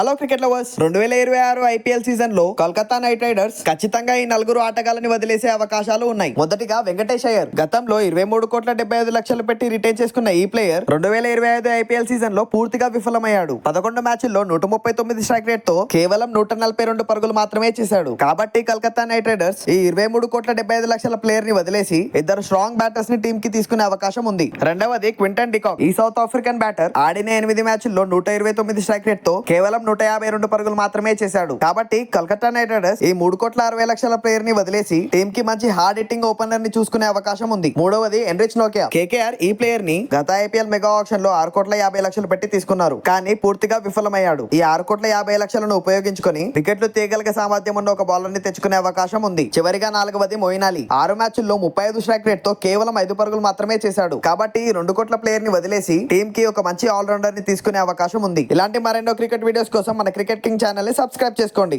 Hello cricket lovers. రెండు వేల ఇరవై ఆరు ఐపీఎల్ సీజన్లో కోల్కతా నైట్ రైడర్స్ ఖచ్చితంగా ఈ నలుగురు ఆటగాళ్ళని వదిలేసే అవకాశాలు ఉన్నాయి. మొదటిగా వెంకటేష్ అయ్యర్. గతంలో ఇరవై మూడు కోట్ల డెబ్బై ఐదు లక్షలు పెట్టి రిటైన్ చేసుకున్న ఈ ప్లేయర్ రెండు వేల ఇరవై ఐదు ఐపీఎల్ సీజన్లో పూర్తిగా విఫలమయ్యాడు. పదకొండు మ్యాచ్ల్లో నూట ముప్పై తొమ్మిది స్ట్రైక్ రేట్తో కేవలం నూట నలభై రెండు పరుగులు మాత్రమే చేశాడు. కాబట్టి కలకత్తా నైట్ రైడర్స్ ఈ ఇరవై మూడు కోట్ల డెబ్బై ఐదు లక్షల ప్లేయర్ని వదిలేసి ఇద్దరు స్ట్రాంగ్ బ్యాటర్స్ని టీమ్కి తీసుకునే అవకాశం ఉంది. రెండవది క్వింటన్ డికాక్. ఈ సౌత్ ఆఫ్రికన్ బ్యాటర్ ఆడిన ఎనిమిది మ్యాచ్ల్లో నూట ఇరవై తొమ్మిది స్ట్రైక్ రేట్తో కేవలం నూట యాభై రెండు పరుగులు మాత్రమే చేశాడు. కాబట్టి కలకత్తా నైట్ రైడర్స్ ఈ మూడు కోట్ల అరవై లక్షల ప్లేయర్ని వదిలేసి టీమ్కి మంచి హార్డ్ హిట్టింగ్ ఓపెనర్ని చూసుకునే అవకాశం ఉంది. మూడవది ఎన్రిచ్ నోకియా. కేకేఆర్ ఈ ప్లేయర్ని గత ఐపీఎల్ మెగా ఆప్షన్లో ఆరు కోట్ల యాభై లక్షలు పెట్టి తీసుకున్నారు. కానీ పూర్తిగా విఫలమయ్యాడు. ఈ ఆరు కోట్ల యాభై లక్షలను ఉపయోగించుకొని వికెట్లు తీయగలిగే సామర్థ్యం ఉన్న ఒక బౌలర్ని తెచ్చుకునే అవకాశం ఉంది. చివరిగా నాలుగవది మొయిన్ అలీ ఆరు మ్యాచ్ల్లో ముప్పై ఐదు స్ట్రైక్ రేట్తో కేవలం ఐదు పరుగులు మాత్రమే చేశాడు. కాబట్టి రెండు కోట్ల ప్లేయర్ని వదిలేసి టీమ్కి ఒక మంచి ఆల్రౌండర్ని తీసుకునే అవకాశం ఉంది. ఇలాంటి మరెన్నో క్రికెట్ వీడియోస్ కోసం మన క్రికెట్ కింగ్ ఛానల్ని సబ్స్క్రైబ్ చేసుకోండి.